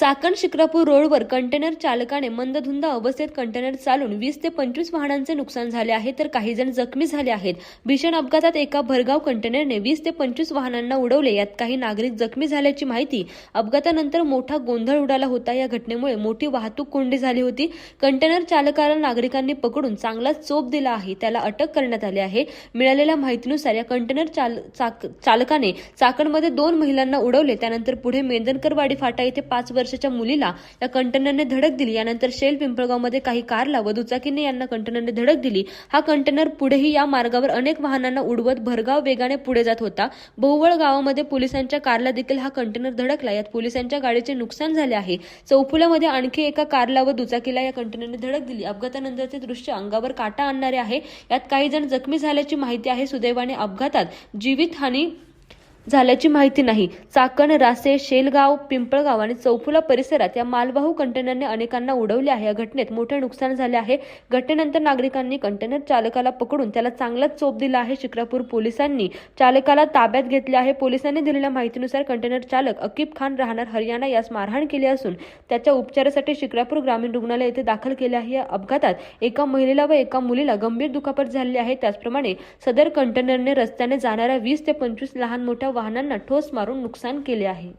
चाकण शिक्रापूर रोडवर कंटेनर चालकाने मंदधुंद अवस्थेत कंटेनर चालून वीस ते पंचवीस वाहनांचे नुकसान झाले आहे तर काही जण जखमी झाले आहेत. भीषण अपघातात एका भरगाव कंटेनरने वीस ते पंचवीस वाहनांना उडवले. यात काही नागरिक जखमी झाल्याची माहिती अपघातानंतर मोठा गोंधळ उडाला होता. या घटनेमुळे मोठी वाहतूक कोंडी झाली होती. कंटेनर चालकाला नागरिकांनी पकडून चांगलाच चोप दिला आहे. त्याला अटक करण्यात आली आहे. मिळालेल्या माहितीनुसार या कंटेनर चाल चाक- चालकाने चाकणमध्ये दोन महिलांना उडवले. त्यानंतर पुढे मेंदनकरवाडी फाटा येथे पाच वर्ष वर्षाच्या मुलीला या कंटेनरने धडक दिली. यानंतर शेल पिंपळगावमध्ये काही कारला व दुचाकीने यांना कंटेनरने धडक दिली. हा कंटेनर पुढेही या मार्गावर अनेक वाहनांना उडवत भरगाव वेगाने पुढे जात होता. बहुवळ गावामध्ये पोलिसांच्या कारला देखील हा कंटेनर धडकला. यात पोलिसांच्या गाडीचे नुकसान झाले आहे. चौफुल्यामध्ये आणखी एका कारला व दुचाकीला या कंटेनरने धडक दिली. अपघातानंतरचे दृश्य अंगावर काटा आणणारे आहे. यात काही जण जखमी झाल्याची माहिती आहे. सुदैवाने अपघातात जीवितहानी झाल्याची माहिती नाही. चाकण रासे शेलगाव पिंपळगाव आणि चौफुला परिसरात या मालवाहू कंटेनरने अनेकांना उडवले आहे. या घटनेत मोठे नुकसान झाले आहे. घटनेनंतर नागरिकांनी कंटेनर चालकाला पकडून त्याला चांगलाच चोप दिला आहे. शिक्रापूर पोलिसांनी चालकाला ताब्यात घेतले आहे. पोलिसांनी दिलेल्या माहितीनुसार कंटेनर चालक अकीब खान राहणार हरियाणा यास मारहाण केली असून त्याच्या उपचारासाठी शिक्रापूर ग्रामीण रुग्णालय येथे दाखल केले आहे. या अपघातात एका महिलेला व एका मुलीला गंभीर दुखापत झाली आहे. त्याचप्रमाणे सदर कंटेनरने रस्त्याने जाणाऱ्या वीस ते पंचवीस लहान मोठ्या वाहनांना ठोस मारून नुकसान केले आहे.